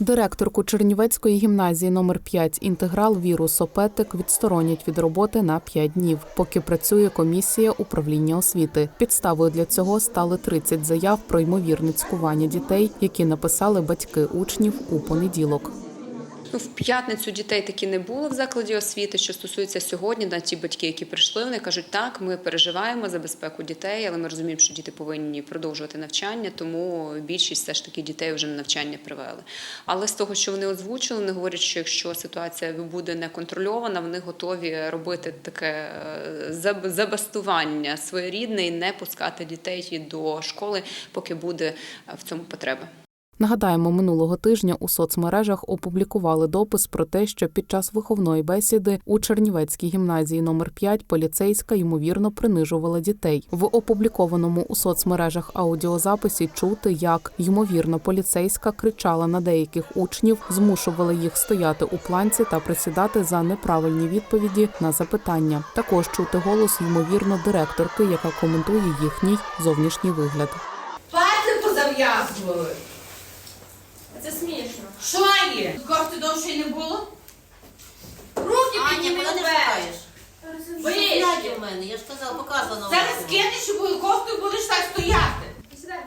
Директорку Чернівецької гімназії номер 5 інтеграл Віру Сопетик відсторонять від роботи на 5 днів, поки працює комісія управління освіти. Підставою для цього стали 30 заяв про ймовірне цькування дітей, які написали батьки учнів у понеділок. Ну, в п'ятницю дітей таки не було в закладі освіти. Що стосується сьогодні, на ті батьки, які прийшли, вони кажуть, так, ми переживаємо за безпеку дітей, але ми розуміємо, що діти повинні продовжувати навчання, тому більшість все ж таки дітей вже на навчання привели. Але з того, що вони озвучили, вони говорять, що якщо ситуація буде неконтрольована, вони готові робити таке е, забастування своєрідне і не пускати дітей до школи, поки буде е, в цьому потреба. Нагадаємо, минулого тижня у соцмережах опублікували допис про те, що під час виховної бесіди у Чернівецькій гімназії номер 5 поліцейська ймовірно принижувала дітей. В опублікованому у соцмережах аудіозаписі чути, як ймовірно поліцейська кричала на деяких учнів, змушувала їх стояти у планці та присідати за неправильні відповіді на запитання. Також чути голос ймовірно директорки, яка коментує їхній зовнішній вигляд. Пальці позав'язували. Що є? Кофти довше й не було? Руки підніми вверх. шукаєш? У мене, я ж казала, показано. Зараз скинеш і кофту будеш так стояти. Сідай.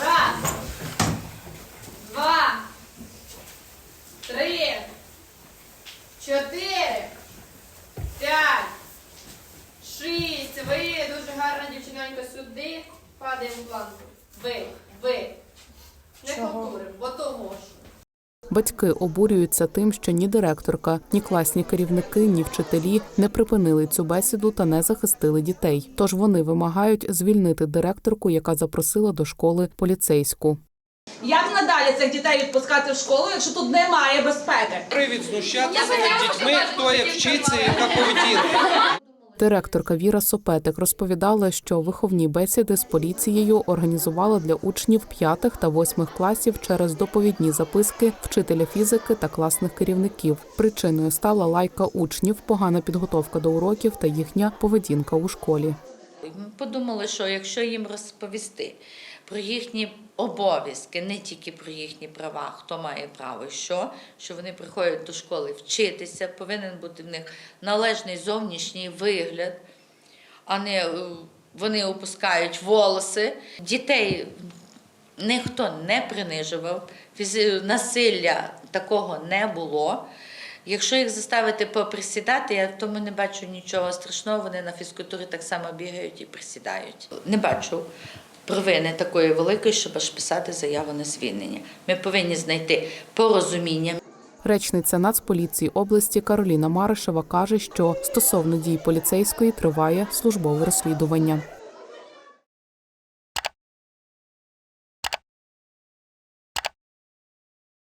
Раз. Два. Три. Чотири. П'ять. Шість. Ви дуже гарна дівчинонька сюди. Падаємо в планку. Ви. Ви. Не ж. Батьки обурюються тим, що ні директорка, ні класні керівники, ні вчителі не припинили цю бесіду та не захистили дітей. Тож вони вимагають звільнити директорку, яка запросила до школи поліцейську. Як надалі цих дітей відпускати в школу, якщо тут немає безпеки? Привід знущатися над дітьми, хто як вчиться, яка поведінка. Директорка Віра Сопетик розповідала, що виховні бесіди з поліцією організувала для учнів п'ятих та восьмих класів через доповідні записки вчителя фізики та класних керівників. Причиною стала лайка учнів, погана підготовка до уроків та їхня поведінка у школі. Подумали, що якщо їм розповісти про їхні обов'язки, не тільки про їхні права, хто має право, і що, що вони приходять до школи вчитися, повинен бути в них належний зовнішній вигляд, а не е, вони опускають волоси. Дітей ніхто не принижував, насилля такого не було. Якщо їх заставити поприсідати, я в тому не бачу нічого страшного. Вони на фізкультурі так само бігають і присідають. Не бачу провини такої великої, щоб аж писати заяву на звільнення. Ми повинні знайти порозуміння. Речниця Нацполіції області Кароліна Маришева каже, що стосовно дій поліцейської триває службове розслідування.